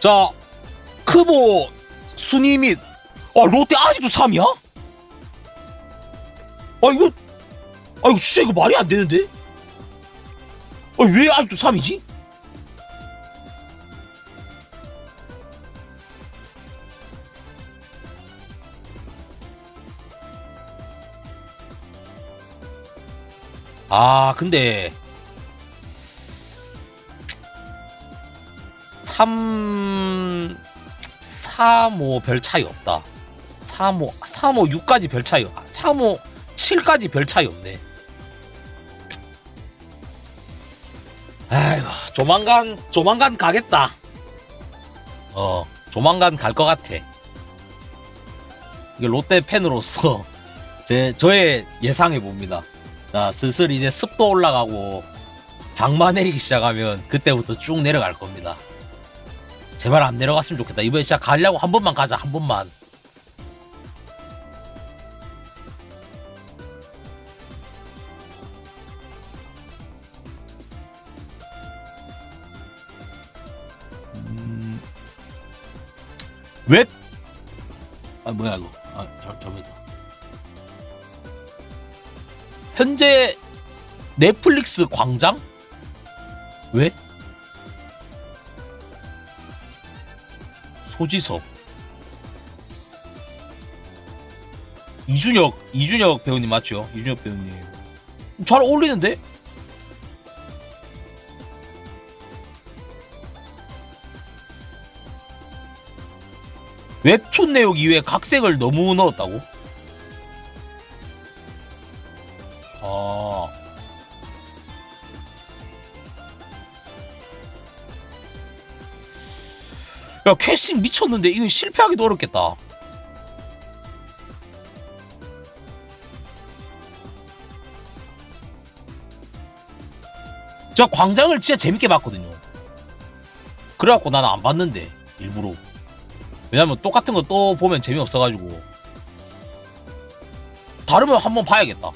자, 크보 순위 및 아, 롯데 아직도 3이야? 아, 이거 아, 이거 진짜 이거 말이 안 되는데? 아, 왜 아직도 3이지? 아, 근데 3 3, 5 별 차이 없다. 3, 5, 3, 5, 6까지 별 차이, 3, 5, 7까지 별 차이 없네. 아이고, 조만간, 조만간 가겠다. 어, 조만간 갈 것 같아. 이게 롯데 팬으로서 제, 저의 예상해 봅니다. 자, 슬슬 이제 습도 올라가고 장마 내리기 시작하면 그때부터 쭉 내려갈 겁니다. 제발 안 내려갔으면 좋겠다. 이번에 진짜 가려고 한 번만 가자. 한 번만. 음... 웹? 아 뭐야 이거? 아 저, 저입니다. 현재 넷플릭스 광장? 왜? 소지섭 이준혁 이준혁 배우님 맞죠? 이준혁 배우님 잘 어울리는데? 웹툰 내용 이외에 각색을 너무 넣었다고? 야 캐스팅 미쳤는데 이거 실패하기도 어렵겠다. 저 광장을 진짜 재밌게 봤거든요. 그래갖고 나는 안 봤는데 일부러. 왜냐면 똑같은 거 또 보면 재미없어가지고. 다르면 한번 봐야겠다.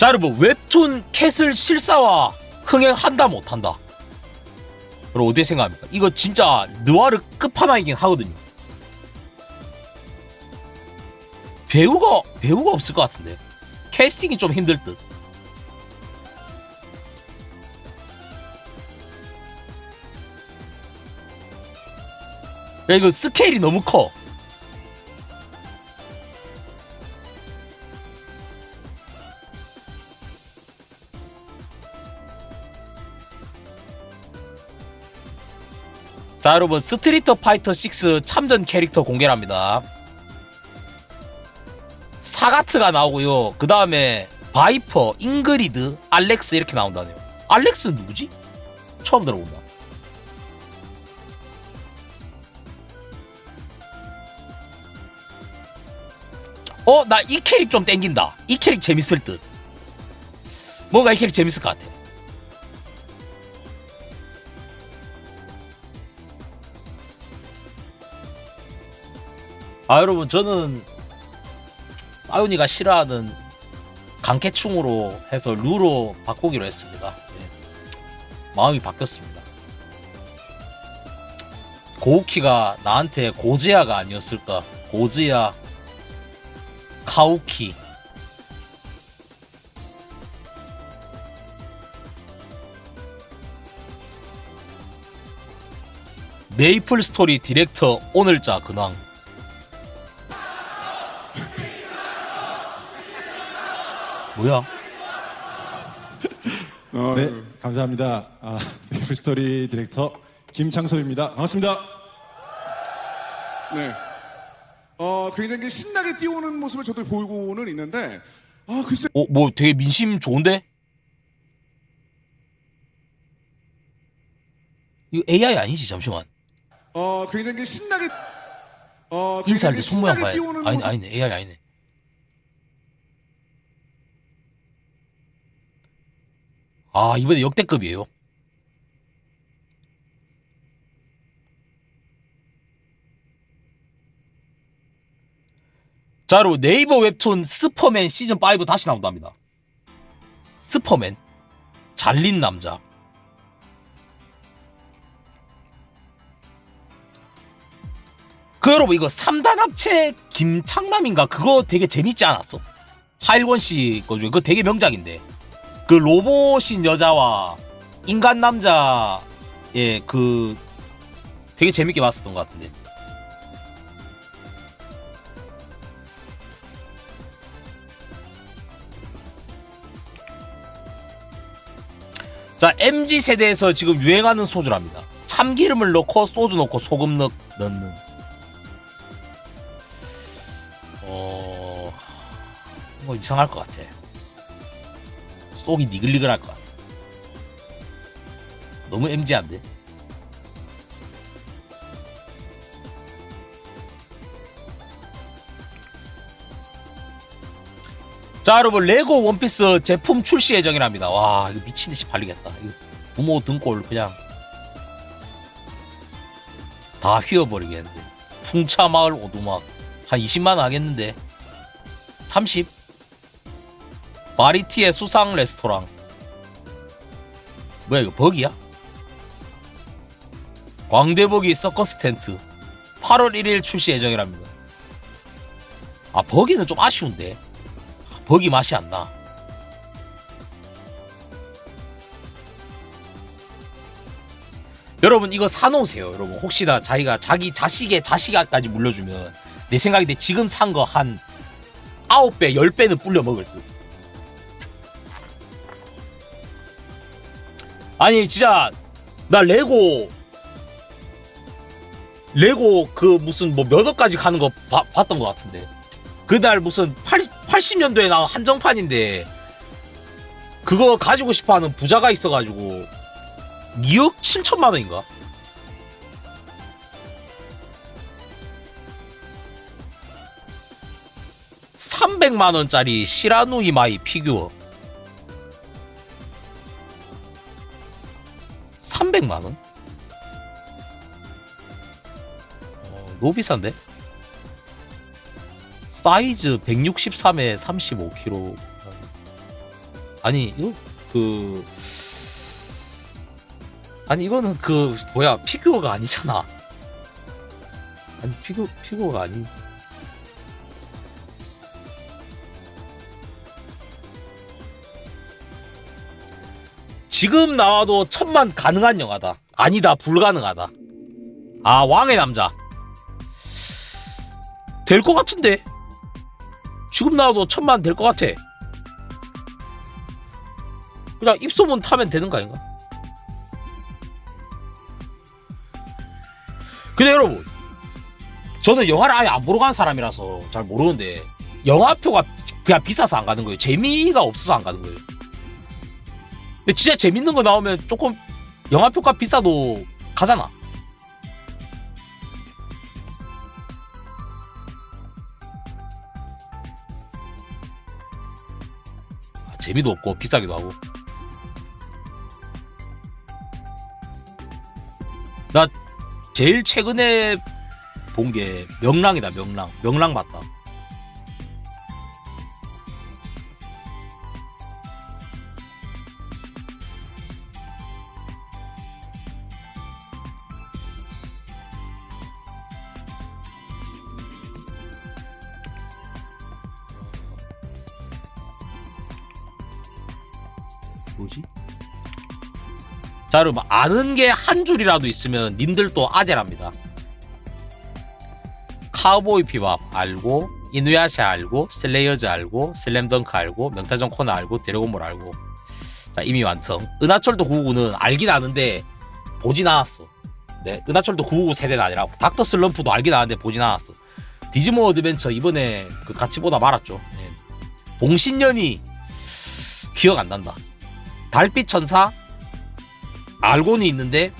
자 여러분 웹툰 캐슬 실사화 흥행한다 못한다. 여러분 어떻게 생각합니까? 이거 진짜 느와르 끝판왕이긴 하거든요. 배우가 배우가 없을 것 같은데. 캐스팅이 좀 힘들 듯. 야, 이거 스케일이 너무 커 자 여러분 스트리트 파이터 6 참전 캐릭터 공개랍니다. 사가트가 나오고요. 그 다음에 바이퍼, 잉그리드, 알렉스 이렇게 나온다네요. 알렉스는 누구지? 처음 들어본다. 어 나 이 캐릭 좀 땡긴다. 이 캐릭 재밌을 듯. 뭔가 이 캐릭 재밌을 것 같아 아 여러분 저는 아윤이가 싫어하는 강캐충으로 해서 루로 바꾸기로 했습니다. 예. 마음이 바뀌었습니다. 고우키가 나한테 고지야가 아니었을까? 고지야, 카우키. 메이플 스토리 디렉터 오늘자 근황. 뭐야? 어, 네, 감사합니다. 아, 메이플스토리 디렉터 김창섭입니다. 반갑습니다. 네. 어, 굉장히 신나게 뛰어오는 모습을 저도 보고는 있는데, 아, 글쎄, 어, 뭐 되게 민심 좋은데? 이거 AI 아니지? 잠시만. 어, 굉장히 신나게, 어, 인사할 때 굉장히 손모양 신나게 봐야 뛰어오는 아니, 모습, 아니네. AI 아니네. 아, 이번에 역대급이에요. 자, 여러분 네이버 웹툰 스퍼맨 시즌 5 다시 나온답니다. 스퍼맨 잘린 남자 그 여러분 이거 3단 합체 김창남인가 그거 되게 재밌지 않았어? 하일권 씨거 중에 그거 되게 명작인데 그 로봇인 여자와 인간 남자의 그 되게 재밌게 봤었던 것 같은데 자 MZ 세대에서 지금 유행하는 소주랍니다. 참기름을 넣고 소주 넣고 소금 넣, 넣는. 어, 뭐 이상할 것 같아. 속이 니글니글할 것 같아. 너무 MZ한데. 자 여러분 레고 원피스 제품 출시 예정이랍니다. 와 이거 미친듯이 팔리겠다. 이거 부모 등골 그냥 다 휘어버리겠는데. 풍차마을 오두막. 한 20만원 하겠는데? 30 마리티의 수상 레스토랑 뭐야 이거 버기야? 광대버기 서커스 텐트 8월 1일 출시 예정이랍니다 아 버기는 좀 아쉬운데 버기 맛이 안 나. 여러분 이거 사놓으세요. 여러분 혹시나 자기가 자기 자식의 자식아까지 물려주면 내 생각인데 지금 산 거한 아홉 배, 열 배는 불려 먹을 듯. 아니 진짜 나 레고 레고 그 무슨 뭐 몇 억까지 가는 거 봐- 봤던 것 같은데. 그날 무슨 80, 80년도에 나온 한정판인데 그거 가지고 싶어하는 부자가 있어가지고 2억 7천만 원인가? (300만 원짜리) 시라누이 마이 피규어 (300만 원) 어, 너무 비싼데? 사이즈 163에 35kg. 아니 이거 그 아니 이거는 그 뭐야 피규어가 아니잖아. 아니 피규 피규어가 아니. 지금 나와도 천만 가능한 영화다. 아니다 불가능하다. 아 왕의 남자. 될 것 같은데. 지금 나와도 천만 될 것 같아. 그냥 입소문 타면 되는 거 아닌가? 근데 여러분, 저는 영화를 아예 안 보러 간 사람이라서 잘 모르는데 영화표가 그냥 비싸서 안 가는 거예요. 재미가 없어서 안 가는 거예요. 근데 진짜 재밌는 거 나오면 조금 영화표가 비싸도 가잖아. 재미도 없고 비싸기도 하고. 나 제일 최근에 본 게 명랑이다 명랑 명랑 맞다. 뭐지? 자 여러분 아는 게 한 줄이라도 있으면 님들도 아재랍니다. 카우보이 비밥 알고 이누야샤 알고 슬레이어즈 알고 슬램덩크 알고 명타전 코너 알고 드래곤볼 알고. 자 이미 완성. 은하철도 999는 알긴 아는데 보진 않았어. 네 은하철도 999 세대는 아니라 닥터 슬럼프도 알긴 아는데 보진 않았어. 디지몬 어드벤처 이번에 그 같이 보다 말았죠. 네. 봉신년이 기억 안 난다 달빛 천사 알고는 있는데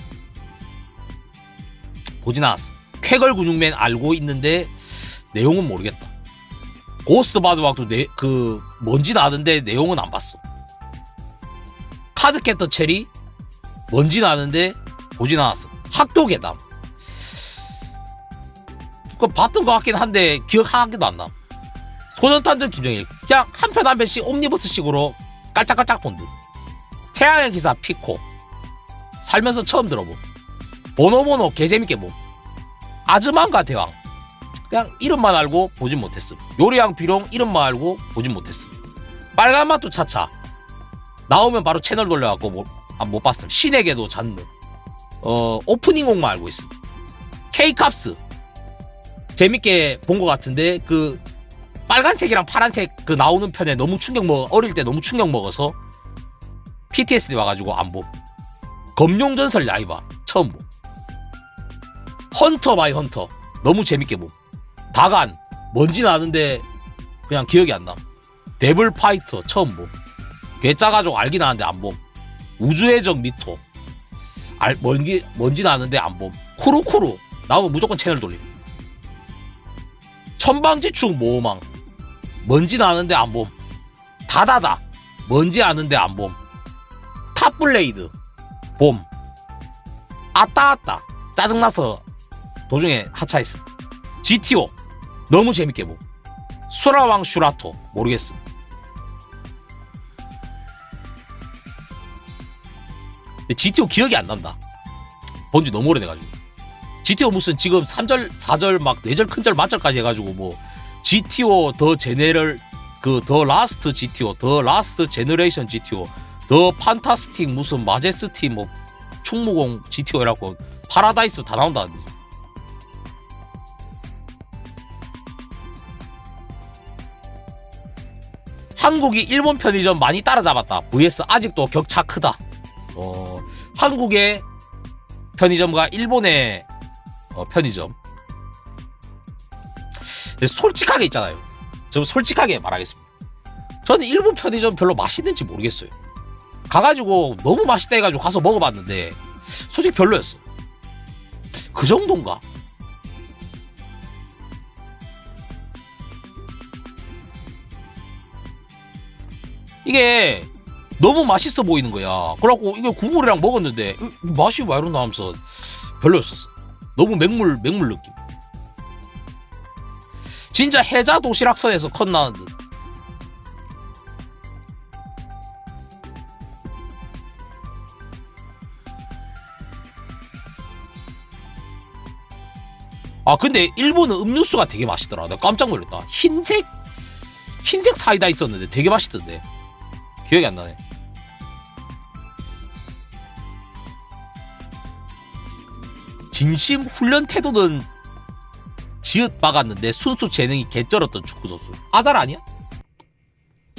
보진 않았어. 쾌걸 근육맨 알고 있는데 내용은 모르겠다. 고스트 바드왁도 내, 그 뭔지 아는데 내용은 안 봤어. 카드캐터 체리 뭔지 아는데 보진 않았어. 학교 괴담 그 봤던 것 같긴 한데 기억 하나도 안 나. 소년탄전 김정일 그냥 한 편 한 편씩 옴니버스식으로 깔짝깔짝 본 듯. 태양의 기사 피코. 살면서 처음 들어봄. 보노보노 개재밌게 봄. 아즈만가 대왕. 그냥 이름만 알고 보진 못했음. 요리왕 비룡 이름만 알고 보진 못했음. 빨간 맛도 차차. 나오면 바로 채널 돌려갖고 못, 아, 못 봤음. 신에게도 잔뜩. 어, 오프닝 곡만 알고 있음. K캅스. 재밌게 본 것 같은데, 그, 빨간색이랑 파란색 그 나오는 편에 너무 충격 먹어, 어릴 때 너무 충격 먹어서 PTSD 와가지고 안 봄. 검룡전설 야이바. 처음 봄. 헌터 바이 헌터. 너무 재밌게 봄. 다간. 뭔지는 아는데, 그냥 기억이 안 나. 데블 파이터. 처음 봄. 괴짜가지고 알긴 아는데 안 봄. 우주의 적 미토. 알, 뭔지, 뭔지는 아는데 안 봄. 쿠루쿠루. 나오면 무조건 채널 돌림. 천방지축 모호망. 뭔지는 아는데 안 봄. 다다다. 뭔지 아는데 안 봄. 탑블레이드. 봄. 아따 아따. 짜증나서 도중에 하차했음. GTO. 너무 재밌게 봄. 수라왕 슈라토. 모르겠음. 근데 GTO 기억이 안 난다. 본 지 너무 오래돼가지고. GTO 무슨 지금 3절, 4절, 막 4절, 큰절, 맞절까지 해가지고 뭐 GTO 더 제네럴 그 더 라스트 GTO, 더 라스트 제너레이션 GTO, 더 판타스틱 무슨 마제스티 뭐 충무공 GTO 이라고 파라다이스 다 나온다는데. 한국이 일본 편의점 많이 따라잡았다. vs 아직도 격차 크다. 어, 한국의 편의점과 일본의 어, 편의점. 솔직하게 있잖아요. 저 솔직하게 말하겠습니다. 저는 일본 편의점 별로 맛있는지 모르겠어요. 가가지고 너무 맛있다 해가지고 가서 먹어봤는데 솔직히 별로였어. 그 정도인가? 이게 너무 맛있어 보이는 거야. 그래갖고 이거 국물이랑 먹었는데 맛이 왜 이러나 하면서 별로였었어. 너무 맹물 맹물 느낌. 진짜 해자 도시락선에서 컷나 아 근데 일본은 음료수가 되게 맛있더라. 나 깜짝 놀랐다. 흰색 흰색 사이다 있었는데 되게 맛있던데. 기억이 안 나네. 진심 훈련 태도는 지읒 박았는데 순수 재능이 개쩔었던 축구 선수. 아잘 아니야?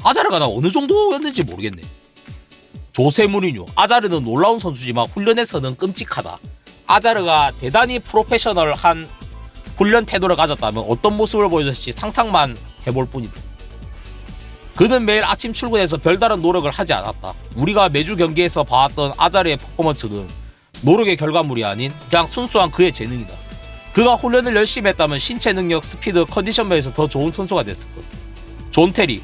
아자르가 나 어느 정도였는지 모르겠네. 조세 무리뉴. 아자르는 놀라운 선수지만 훈련에서는 끔찍하다. 아자르가 대단히 프로페셔널한 훈련 태도를 가졌다면 어떤 모습을 보여줄지 상상만 해볼 뿐이다. 그는 매일 아침 출근해서 별다른 노력을 하지 않았다. 우리가 매주 경기에서 봐왔던 아자르의 퍼포먼스는 노력의 결과물이 아닌 그냥 순수한 그의 재능이다. 그가 훈련을 열심히 했다면 신체 능력, 스피드, 컨디션 면에서 더 좋은 선수가 됐을 것. 존 테리.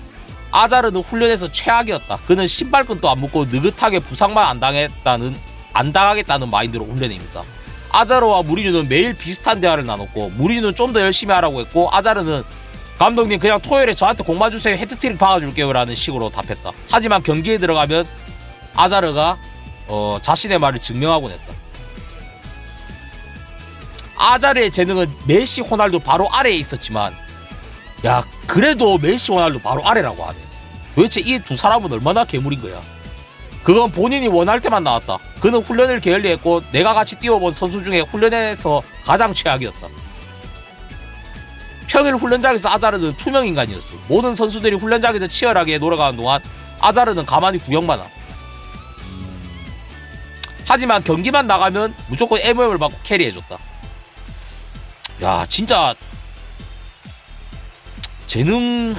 아자르는 훈련에서 최악이었다. 그는 신발끈도 안 묶고 느긋하게 부상만 안 당했다는 안 당하겠다는 마인드로 훈련입니다. 아자르와 무리뉴는 매일 비슷한 대화를 나눴고 무리뉴는 좀 더 열심히 하라고 했고 아자르는 감독님 그냥 토요일에 저한테 공만 주세요 헤트트릭 박아줄게요 라는 식으로 답했다. 하지만 경기에 들어가면 아자르가 어, 자신의 말을 증명하곤 했다. 아자르의 재능은 메시, 호날두 바로 아래에 있었지만 야 그래도 메시, 호날두 바로 아래라고 하네. 도대체 이 두 사람은 얼마나 괴물인 거야. 그건 본인이 원할 때만 나왔다. 그는 훈련을 게을리했고 내가 같이 뛰어본 선수 중에 훈련에서 가장 최악이었다. 평일 훈련장에서 아자르는 투명 인간이었어. 모든 선수들이 훈련장에서 치열하게 놀아가는 동안 아자르는 가만히 구경만 함. 하지만 경기만 나가면 무조건 MM을 받고 캐리해줬다. 야 진짜 재능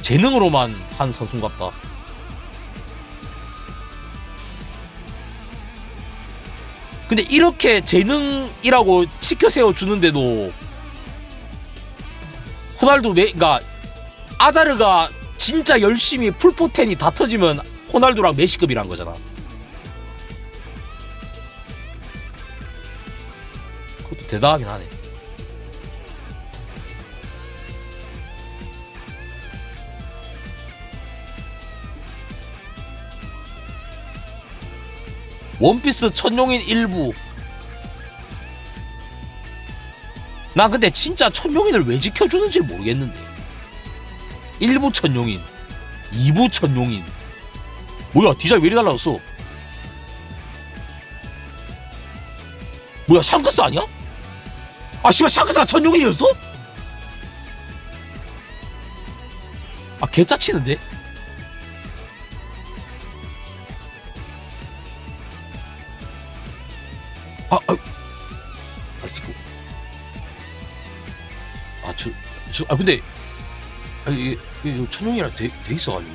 재능으로만 한 선수인갑다. 근데 이렇게 재능이라고 치켜 세워 주는데도 호날두 메, 그러니까 아자르가 진짜 열심히 풀포텐이 다 터지면 호날두랑 메시급이란 거잖아. 그것도 대단하긴 하네. 원피스 천룡인 일부. 난 근데 진짜 천룡인을 왜 지켜주는지 모르겠는데. 일부 천룡인, 2부 천룡인. 뭐야 디자인 왜 이리 달라졌어? 뭐야 샹크스 아니야? 아 씨발 샹크스가 천룡인이었어? 아 개짜치는데? 아, 아, 아, 스포. 아, 저, 저, 아, 근데, 아, 이게, 이게 천룡이랑 돼, 돼 있어가지고.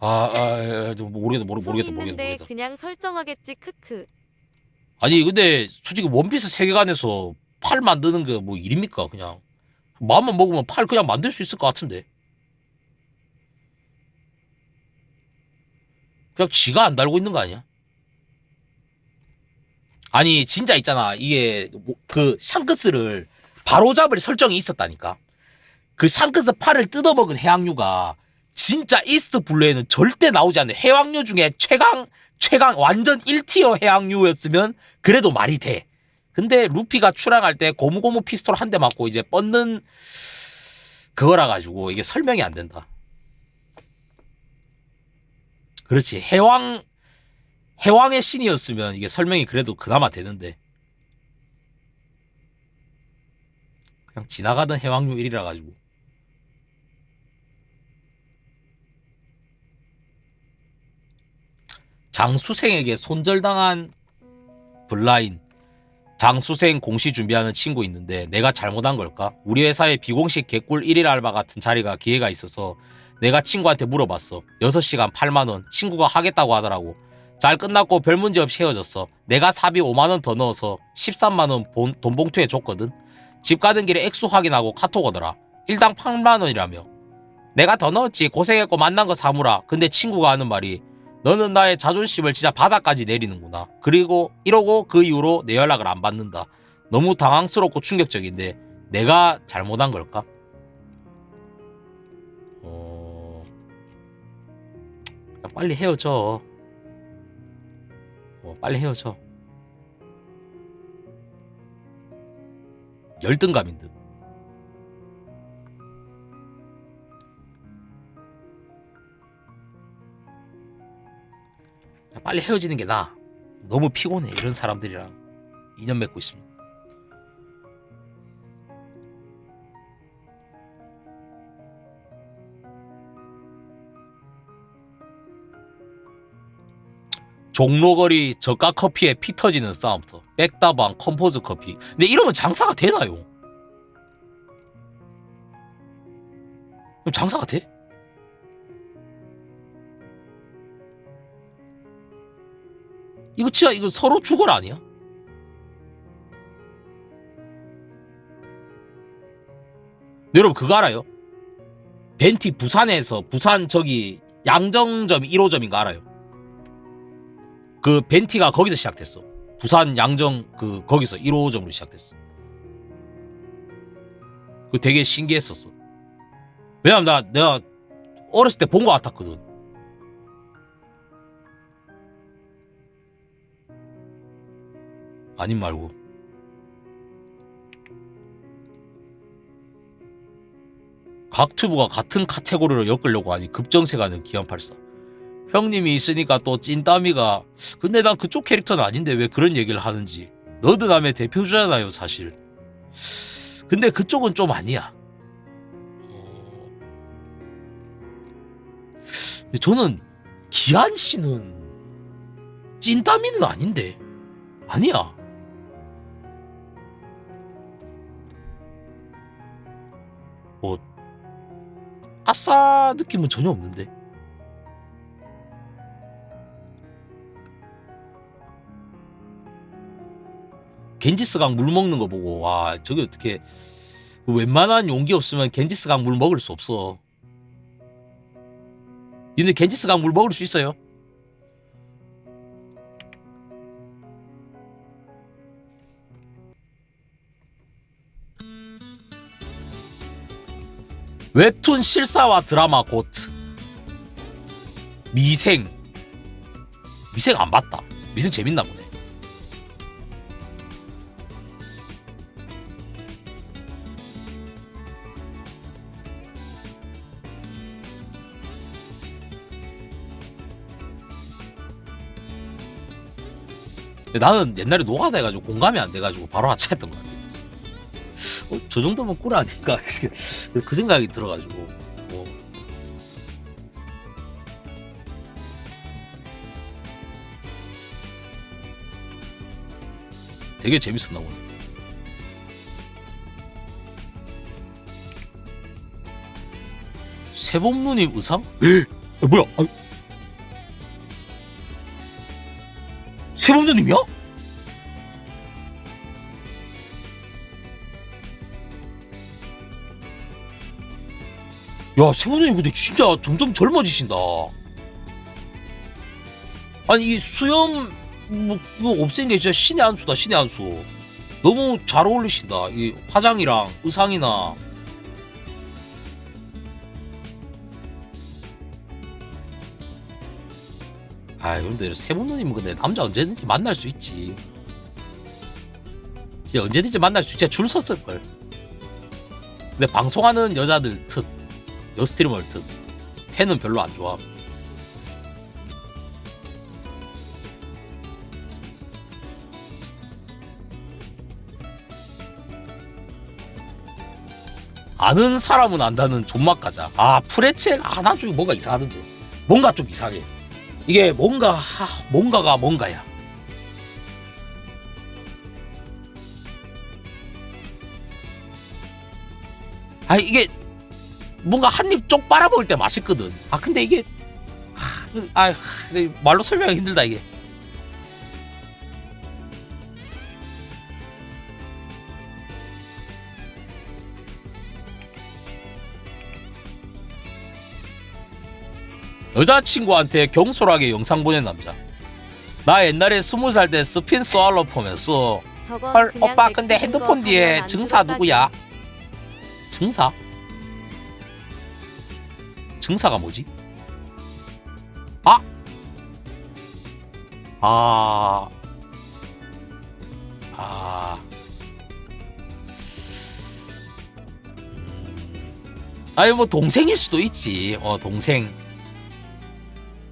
아, 아, 아, 아, 좀 모르겠다, 모르, 속 모르겠다, 모르겠다, 있는데 모르겠다. 그냥 설정하겠지 크크. 아니, 근데, 솔직히 원피스 세계관에서 팔 만드는 게 뭐 일입니까, 그냥. 마음만 먹으면 팔 그냥 만들 수 있을 것 같은데. 그냥 지가 안 달고 있는 거 아니야? 아니 진짜 있잖아 이게 뭐- 그 샹크스를 바로잡을 설정이 있었다니까 그 샹크스 팔을 뜯어먹은 해양류가 진짜 이스트 블루에는 절대 나오지 않는 해양류 중에 최강 최강 완전 1티어 해양류였으면 그래도 말이 돼 근데 루피가 출항할 때 고무고무 피스톨 한 대 맞고 이제 뻗는 그거라 가지고 이게 설명이 안 된다. 그렇지. 해왕 해왕의 신이었으면 이게 설명이 그래도 그나마 되는데. 그냥 지나가던 해왕류 1이라 가지고. 장수생에게 손절당한 블라인 장수생 공시 준비하는 친구 있는데 내가 잘못한 걸까? 우리 회사에 비공식 개꿀 1일 알바 같은 자리가 기회가 있어서 내가 친구한테 물어봤어. 6시간 8만원. 친구가 하겠다고 하더라고. 잘 끝났고 별 문제 없이 헤어졌어. 내가 사비 5만원 더 넣어서 13만원 본, 돈 봉투에 줬거든. 집 가는 길에 액수 확인하고 카톡 오더라. 일당 8만원이라며. 내가 더 넣었지. 고생했고 만난 거 사무라. 근데 친구가 하는 말이 너는 나의 자존심을 진짜 바닥까지 내리는구나. 그리고 이러고 그 이후로 내 연락을 안 받는다. 너무 당황스럽고 충격적인데 내가 잘못한 걸까? 어... 야, 빨리 헤어져. 어, 빨리 헤어져. 열등감인 듯. 빨리 헤어지는 게 나아. 너무 피곤해 이런 사람들이랑 인연 맺고 있으면. 종로거리 저가 커피에 피 터지는 싸움부터 백다방 컴포즈 커피 근데 이러면 장사가 되나요? 그럼 장사가 돼? 이거 진짜 이거 서로 죽을 아니야? 여러분 그거 알아요? 벤티 부산에서 부산 저기 양정점 1호점인 거 알아요? 그 벤티가 거기서 시작됐어. 부산 양정 그 거기서 1호점으로 시작됐어. 그 되게 신기했었어. 왜냐면 나 내가 어렸을 때 본 거 같았거든. 아님 말고. 각 튜브가 같은 카테고리로 엮으려고 하니 급정세가는 기안84. 형님이 있으니까 또 찐따미가 근데 난 그쪽 캐릭터는 아닌데 왜 그런 얘기를 하는지. 너드남의 대표주잖아요 사실. 근데 그쪽은 좀 아니야. 어... 근데 저는 기한 씨는 찐따미는 아닌데. 아니야 뭐 아싸 느낌은 전혀 없는데 겐지스강 물 먹는 거 보고 와 저게 어떻게 웬만한 용기 없으면 겐지스강 물 먹을 수 없어. 니네 겐지스강 물 먹을 수 있어요? 웹툰 실사와 드라마 고트. 미생. 미생 안 봤다. 미생 재밌나 보네. 나는 옛날에 노가다 해가지고 공감이 안 돼가지고 바로 하차했던 것 같아 어, 저 정도면 꿀 아닌가 그 생각이 들어가지고 어. 되게 재밌었나 보네. 세범누님 의상? 에? 아, 뭐야? 아, 세범누님이야? 야 세범누님 근데 진짜 점점 젊어지신다. 아니 이 수염 뭐 이거 없앤 게 진짜 신의 한 수다 신의 한 수. 너무 잘 어울리신다. 이 화장이랑 의상이나 아 근데 세분 누님은 근데 남자 언제든지 만날 수 있지. 진짜 언제든지 만날 수 진짜 줄 섰을 걸. 근데 방송하는 여자들 특, 여스트리머 특, 팬은 별로 안 좋아. 아는 사람은 안다는 존맛 가자. 아 프레첼 아나 좀 뭔가 이상하던데. 뭔가 좀 이상해. 이게 뭔가 하, 뭔가가 뭔가야. 아 이게 뭔가 한 입 쪽 빨아먹을 때 맛있거든. 아 근데 이게 하, 그, 아 말로 설명하기 힘들다 이게. 여자친구한테 경솔하게 영상 보낸 남자. 나 옛날에 스무 살 때 스핀 스왈로 보면서 헐 오빠 맥 근데 핸드폰 뒤에 증사. 누구야? 증사? 증사가 뭐지? 아! 아... 아... 음... 아니 뭐 동생일 수도 있지 어 동생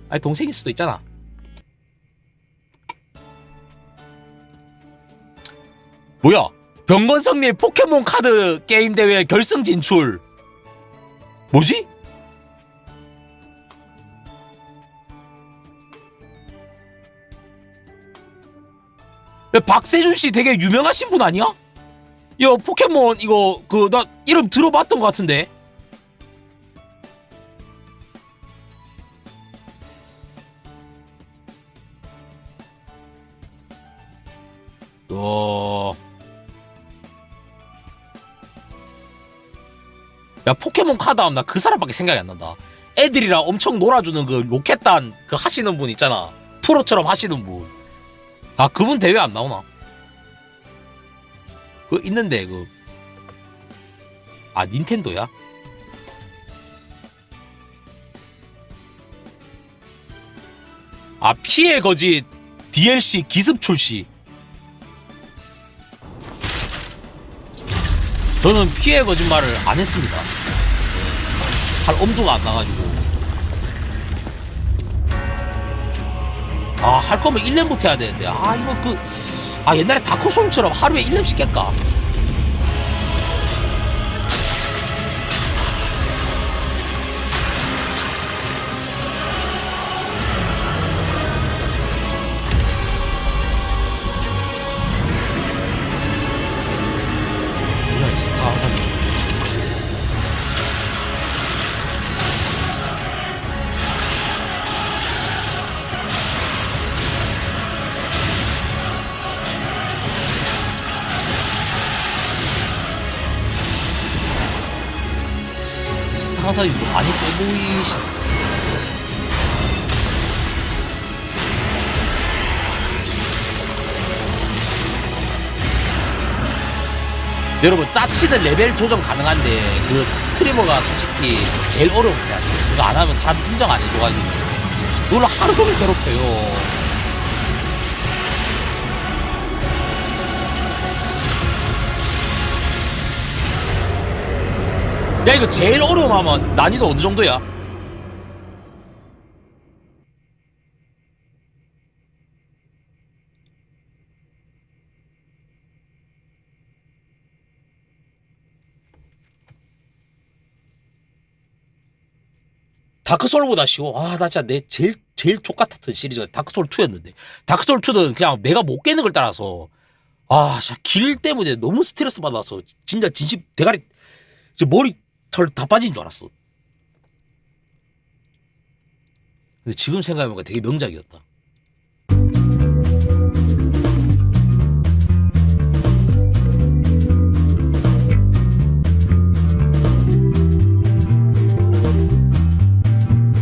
아니 동생일 수도 있잖아 뭐야? 병건성님 포켓몬 카드 게임 대회 결승 진출. 뭐지? 박세준 씨 되게 유명하신 분 아니야? 야 포켓몬 이거 그 나 이름 들어봤던 것 같은데. 어. 야 포켓몬 카드 하면 나 그 사람밖에 생각이 안 난다. 애들이랑 엄청 놀아주는 그 로켓단 그 하시는 분 있잖아. 프로처럼 하시는 분. 아 그분 대회 안 나오나? 그 있는데 그. 아 닌텐도야? 아 피해 거짓 DLC 기습 출시. 저는 피해 거짓말을 안 했습니다. 할 엄두가 안 나가지고. 아, 할 거면 1렘부터 해야 되는데. 아, 이거 그, 아, 옛날에 다크소울처럼 하루에 1렘씩 깰까? 스타 사진. 타 사진 좀 많이 세 보이시. 여러분 짜치는 레벨 조정 가능한데 그 스트리머가 솔직히 제일 어려운 게. 그거 안 하면 사람 인정 안 해줘가지고 그걸로 하루 종일 괴롭혀요. 야 이거 제일 어려움 하면 난이도 어느 정도야? 다크소울보다 쉬워. 아, 나 진짜 내 제일 제일 족같았던 시리즈가 다크소울 2였는데 다크소울 2는 그냥 내가 못 깨는 걸 따라서 아, 진짜 길 때문에 너무 스트레스 받아서 진짜 진심 대가리 머리 털 다 빠진 줄 알았어. 근데 지금 생각해보니까 되게 명작이었다.